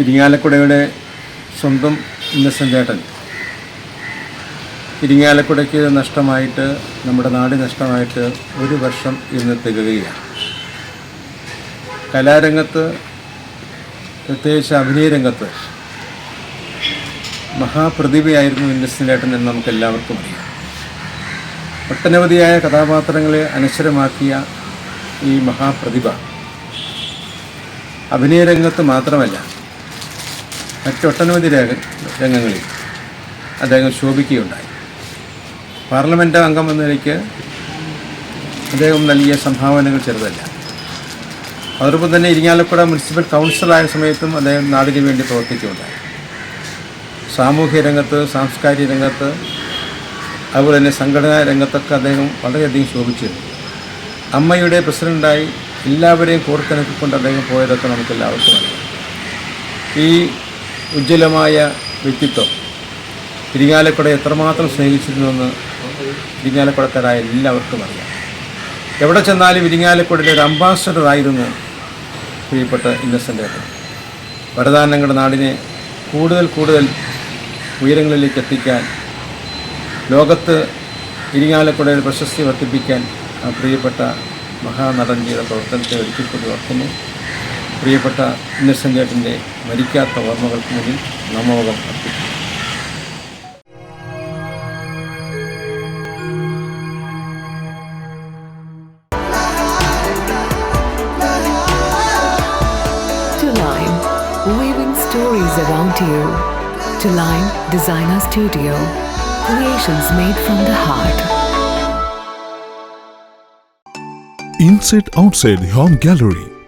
ഇരിങ്ങാലക്കുടയുടെ സ്വന്തം ഇന്നസെന്റ് ചേട്ടൻ. ഇരിങ്ങാലക്കുടയ്ക്ക് നഷ്ടമായിട്ട് നമ്മുടെ നാട് നഷ്ടമായിട്ട് ഒരു വർഷം ഇന്ന് തികയുകയാണ്. കലാരംഗത്ത് പ്രത്യേകിച്ച് അഭിനയ രംഗത്ത് മഹാപ്രതിഭയായിരുന്നു ഇന്നസെന്റ് ചേട്ടൻ എന്ന് നമുക്ക് എല്ലാവർക്കും അറിയാം. ഒട്ടനവധിയായ കഥാപാത്രങ്ങളെ അനശ്വരമാക്കിയ ഈ മഹാപ്രതിഭ അഭിനയ രംഗത്ത് മാത്രമല്ല മറ്റൊട്ടനവധി രംഗ രംഗങ്ങളിൽ അദ്ദേഹം ശോഭിക്കുകയുണ്ടായി. പാർലമെന്റ് അംഗം എന്ന നിലയ്ക്ക് അദ്ദേഹം നൽകിയ സംഭാവനകൾ ചെറുതല്ല. അതോടൊപ്പം തന്നെ ഇരിങ്ങാലക്കുട മുനിസിപ്പൽ കൗൺസിലായ സമയത്തും അദ്ദേഹം നാടിന് വേണ്ടി പ്രവർത്തിക്കുകയുണ്ടായി. സാമൂഹ്യ രംഗത്ത് സാംസ്കാരിക രംഗത്ത് അതുപോലെ തന്നെ സംഘടനാ രംഗത്തൊക്കെ അദ്ദേഹം വളരെയധികം ശോഭിച്ചിരുന്നു. അമ്മയുടെ പ്രസിഡന്റായി എല്ലാവരെയും കോർത്തിണക്കിക്കൊണ്ട് അദ്ദേഹം പോയതൊക്കെ നമുക്ക് എല്ലാവർക്കും അറിയാം. ഈ ഉജ്ജ്വലമായ വ്യക്തിത്വം. തിരിങ്ങാലക്കുട എത്രമാത്രം സ്നേഹിച്ചിരുന്നുവെന്ന് ഇരിങ്ങാലക്കുടക്കാരായ എല്ലാവർക്കും അറിയാം. എവിടെ ചെന്നാലും ഇരിങ്ങാലക്കുടയുടെ ഒരു അംബാസഡറായിരുന്നു പ്രിയപ്പെട്ട ഇന്നസെന്റ് വരദാനങ്ങളുടെ നാടിനെ കൂടുതൽ കൂടുതൽ ഉയരങ്ങളിലേക്ക് എത്തിക്കാൻ ലോകത്ത് ഇരിങ്ങാലക്കുടയുടെ പ്രശസ്തി വർദ്ധിപ്പിക്കാൻ ആ പ്രിയപ്പെട്ട മഹാനടൻ ചെയ്ത പ്രവർത്തനത്തെ ഒരിക്കൽ കൂടി ഓർക്കുന്നു. പ്രിയപ്പെട്ട ഇന്നസെന്റ് ചേട്ടന്റെ മരിക്കാത്ത ഓർമ്മകൾക്ക് മുന്നിൽ നമോകം അർപ്പിക്കുന്നു weaving stories around you. To Line Designer Studio, creations made from the heart. Inside Outside Home gallery